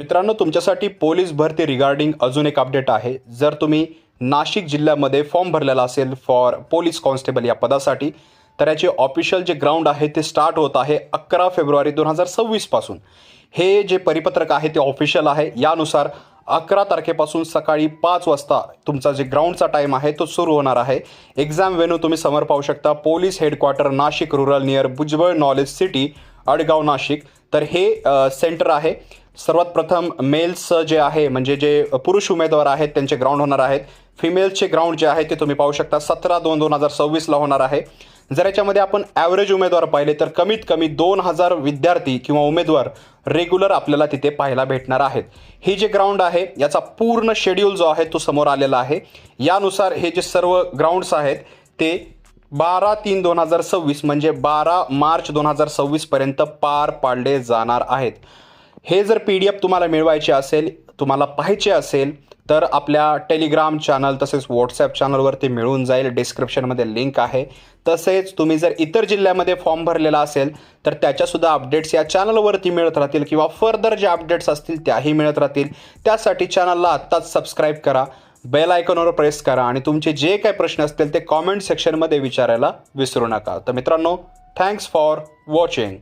मित्रांनो तुमच्यासाठी पोलीस भरती रिगार्डिंग अजून एक अपडेट आहे. जर तुम्ही नाशिक जिल्ह्यामध्ये फॉर्म भरलेला असेल फॉर पोलीस कॉन्स्टेबल या पदासाठी तर याचे ऑफिशियल जे ग्राउंड आहे ते स्टार्ट होत आहे अकरा फेब्रुवारी दोन हजार सव्वीसपासून हे जे परिपत्रक आहे ते ऑफिशियल आहे. यानुसार अकरा तारखेपासून सकाळी पाच वाजता तुमचा जे ग्राउंडचा टाईम आहे तो सुरू होणार आहे. एक्झाम वेन्यू तुम्ही समोर पाहू शकता. Police headquarter Nashik rural near Bhujbal knowledge city Adgaon Nashik. तर हे सेंटर आहे. सर्वात प्रथम मेल्स जे आहे म्हणजे जे पुरुष उमेदवार आहेत त्यांचे ग्राउंड होणार आहेत. फिमेल्सचे ग्राउंड जे आहे ते तुम्ही पाहू शकता. सतरा दोन दोन हजार सव्वीसला होणार आहे. जर याच्यामध्ये आपण ॲव्हरेज उमेदवार पाहिले तर कमीत कमी दोन हजार विद्यार्थी किंवा उमेदवार रेग्युलर आपल्याला तिथे पाहायला भेटणार आहेत. हे जे ग्राउंड आहे याचा पूर्ण शेड्यूल जो आहे तो समोर आलेला आहे. यानुसार हे जे सर्व ग्राउंड्स आहेत ते बारा तीन दोन हजार सव्वीस म्हणजे बारा मार्च दोन हजार सव्वीसपर्यंत पार पाडले जाणार आहेत. हे जर पी डी एफ तुम्हाला मिळवायचे असेल तुम्हाला पाहायचे असेल तर आपल्या टेलिग्राम चॅनल तसेच व्हॉट्सॲप चॅनलवरती मिळून जाईल. डिस्क्रिप्शनमध्ये लिंक आहे. तसेच तुम्ही जर इतर जिल्ह्यामध्ये फॉर्म भरलेला असेल तर त्याच्यासुद्धा अपडेट्स या चॅनलवरती मिळत राहतील किंवा फर्दर जे अपडेट्स असतील त्याही मिळत राहतील. त्यासाठी चॅनलला आत्ताच सबस्क्राईब करा. बेल आयकॉनवर प्रेस करा आणि तुमचे जे काही प्रश्न असतील ते कॉमेंट सेक्शनमध्ये विचारायला विसरू नका. तर मित्रांनो थँक्स फॉर वॉचिंग